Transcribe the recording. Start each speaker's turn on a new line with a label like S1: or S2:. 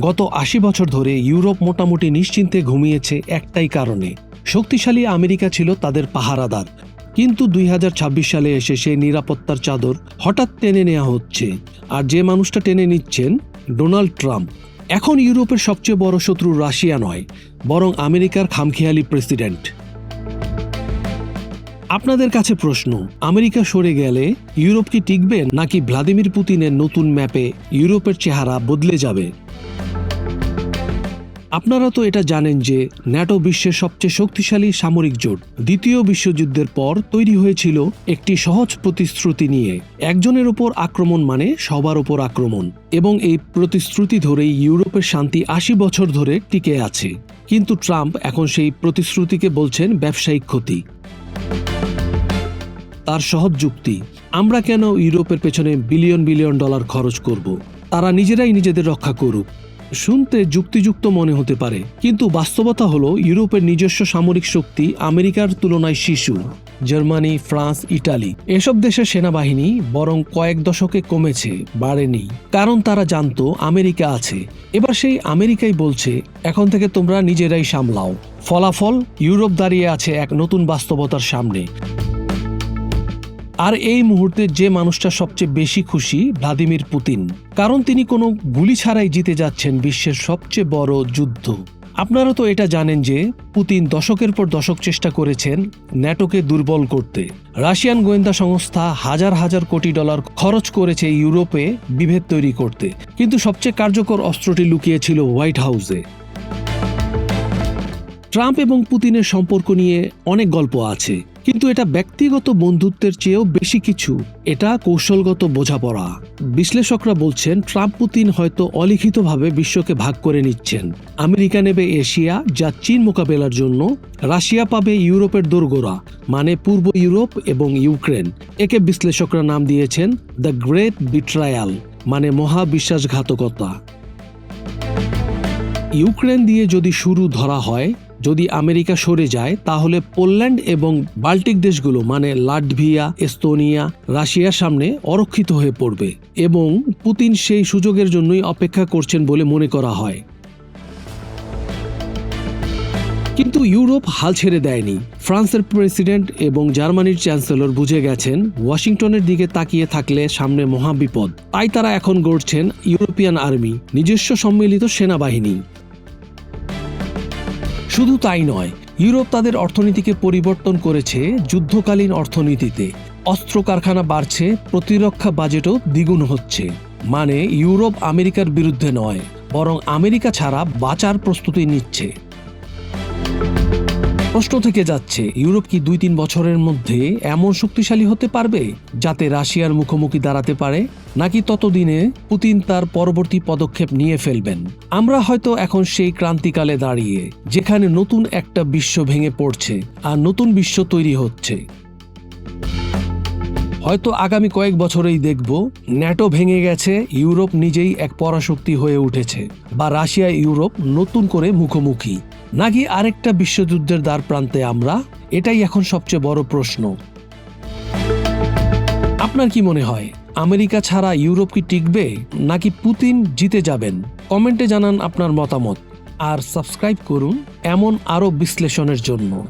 S1: গত আশি বছর ধরে ইউরোপ মোটামুটি নিশ্চিন্তে ঘুমিয়েছে একটাই কারণে। শক্তিশালী আমেরিকা ছিল তাদের পাহারাদার। কিন্তু দুই হাজার ছাব্বিশ সালে এসে সেই নিরাপত্তার চাদর হঠাৎ টেনে নেওয়া হচ্ছে। আর যে মানুষটা টেনে নিচ্ছেন, ডোনাল্ড ট্রাম্প। এখন ইউরোপের সবচেয়ে বড় শত্রু রাশিয়া নয়, বরং আমেরিকার খামখেয়ালি প্রেসিডেন্ট। আপনাদের কাছে প্রশ্ন, আমেরিকা সরে গেলে ইউরোপ কি টিকবে নাকি ভ্লাদিমির পুতিনের নতুন ম্যাপে ইউরোপের চেহারা বদলে যাবে? আপনারা তো এটা জানেন যে ন্যাটো বিশ্বের সবচেয়ে শক্তিশালী সামরিক জোট দ্বিতীয় বিশ্বযুদ্ধের পর তৈরি হয়েছিল একটি সহজ প্রতিশ্রুতি নিয়ে। একজনের ওপর আক্রমণ মানে সবার ওপর আক্রমণ, এবং এই প্রতিশ্রুতি ধরেই ইউরোপের শান্তি আশি বছর ধরে টিকে আছে। কিন্তু ট্রাম্প এখন সেই প্রতিশ্রুতিকে বলছেন ব্যবসায়িক ক্ষতি। তার সহজ যুক্তি, আমরা কেন ইউরোপের পেছনে বিলিয়ন বিলিয়ন ডলার খরচ করব? তারা নিজেরাই নিজেদের রক্ষা করুক। শুনতে যুক্তিযুক্ত মনে হতে পারে, কিন্তু বাস্তবতা হলো ইউরোপের নিজস্ব সামরিক শক্তি আমেরিকার তুলনায় শিশু, জার্মানি, ফ্রান্স, ইটালি। এসব দেশের সেনাবাহিনী বরং কয়েক দশকে কমেছে, বাড়েনি। কারণ তারা জানতো আমেরিকা আছে। এবার সেই আমেরিকাই বলছে, এখন থেকে তোমরা নিজেরাই সামলাও। ফলাফল, ইউরোপ দাঁড়িয়ে আছে এক নতুন বাস্তবতার সামনে। আর এই মুহূর্তে যে মানুষটা সবচেয়ে বেশি খুশি, ভ্লাদিমির পুতিন। কারণ তিনি কোনো গুলি ছাড়াই জিতে যাচ্ছেন বিশ্বের সবচেয়ে বড় যুদ্ধ। আপনারা তো এটা জানেন যে, পুতিন দশকের পর দশক চেষ্টা করেছেন ন্যাটোকে দুর্বল করতে। রাশিয়ান গোয়েন্দা সংস্থা হাজার হাজার কোটি ডলার খরচ করেছে ইউরোপে বিভেদ তৈরি করতে। কিন্তু সবচেয়ে কার্যকর অস্ত্রটি লুকিয়েছিল হোয়াইট হাউসে। ট্রাম্প এবং পুতিনের সম্পর্ক নিয়ে অনেক গল্প আছে, কিন্তু এটা ব্যক্তিগত বন্ধুত্বের চেয়েও বেশি কিছু। এটা কৌশলগত বোঝাপড়া। বিশ্লেষকরা বলছেন, ট্রাম্প পুতিন হয়তো অলিখিতভাবে বিশ্বকে ভাগ করে নিচ্ছেন। আমেরিকা নেবে এশিয়া, যা চীন মোকাবেলার জন্য। রাশিয়া পাবে ইউরোপের দোরগোড়া মানে পূর্ব ইউরোপ এবং ইউক্রেন। একে বিশ্লেষকরা নাম দিয়েছেন, দ্য গ্রেট বিট্রায়াল মানে মহা বিশ্বাসঘাতকতা ইউক্রেন দিয়ে যদি শুরু ধরা হয় যদি আমেরিকা সরে যায়, তাহলে পোল্যান্ড এবং বাল্টিক দেশগুলো মানে লাটভিয়া, এস্তোনিয়া, রাশিয়ার সামনে অরক্ষিত হয়ে পড়বে এবং পুতিন সেই সুযোগের জন্যই অপেক্ষা করছেন বলে মনে করা হয়। কিন্তু ইউরোপ হাল ছেড়ে দেয়নি। ফ্রান্সের প্রেসিডেন্ট এবং জার্মানির চ্যান্সেলর বুঝে গেছেন, ওয়াশিংটনের দিকে তাকিয়ে থাকলে সামনে মহাবিপদ। তাই তারা এখন গড়ছেন ইউরোপিয়ান আর্মি, নিজস্ব সম্মিলিত সেনাবাহিনী। শুধু তাই নয়, ইউরোপ তাদের অর্থনীতিকে পরিবর্তন করেছে যুদ্ধকালীন অর্থনীতিতে। অস্ত্র কারখানা বাড়ছে, প্রতিরক্ষা বাজেটও দ্বিগুণ হচ্ছে। মানে ইউরোপ আমেরিকার বিরুদ্ধে নয়, বরং আমেরিকা ছাড়া বাঁচার প্রস্তুতি নিচ্ছে। প্রশ্ন থেকে যাচ্ছে, ইউরোপ কি দুই তিন বছরের মধ্যে এমন শক্তিশালী হতে পারবে যাতে রাশিয়ার মুখোমুখি দাঁড়াতে পারে? নাকি ততদিনে পুতিন তার পরবর্তী পদক্ষেপ নিয়ে ফেলবেন? আমরা হয়তো এখন সেই ক্রান্তিকালে দাঁড়িয়ে, যেখানে নতুন একটা বিশ্ব ভেঙে পড়ছে আর নতুন বিশ্ব তৈরি হচ্ছে। হয়তো আগামী কয়েক বছরেই দেখব, ন্যাটো ভেঙে গেছে, ইউরোপ নিজেই এক পরাশক্তি হয়ে উঠেছে, বা রাশিয়া ইউরোপ নতুন করে মুখোমুখি। নাকি আরেকটা বিশ্বযুদ্ধের দ্বার প্রান্তে আমরা? এটাই এখন সবচেয়ে বড় প্রশ্ন। আপনার কি মনে হয়, আমেরিকা ছাড়া ইউরোপ কি টিকবে, নাকি পুতিন জিতে যাবেন? কমেন্টে জানান আপনার মতামত। আর সাবস্ক্রাইব করুন এমন আরও বিশ্লেষণের জন্য।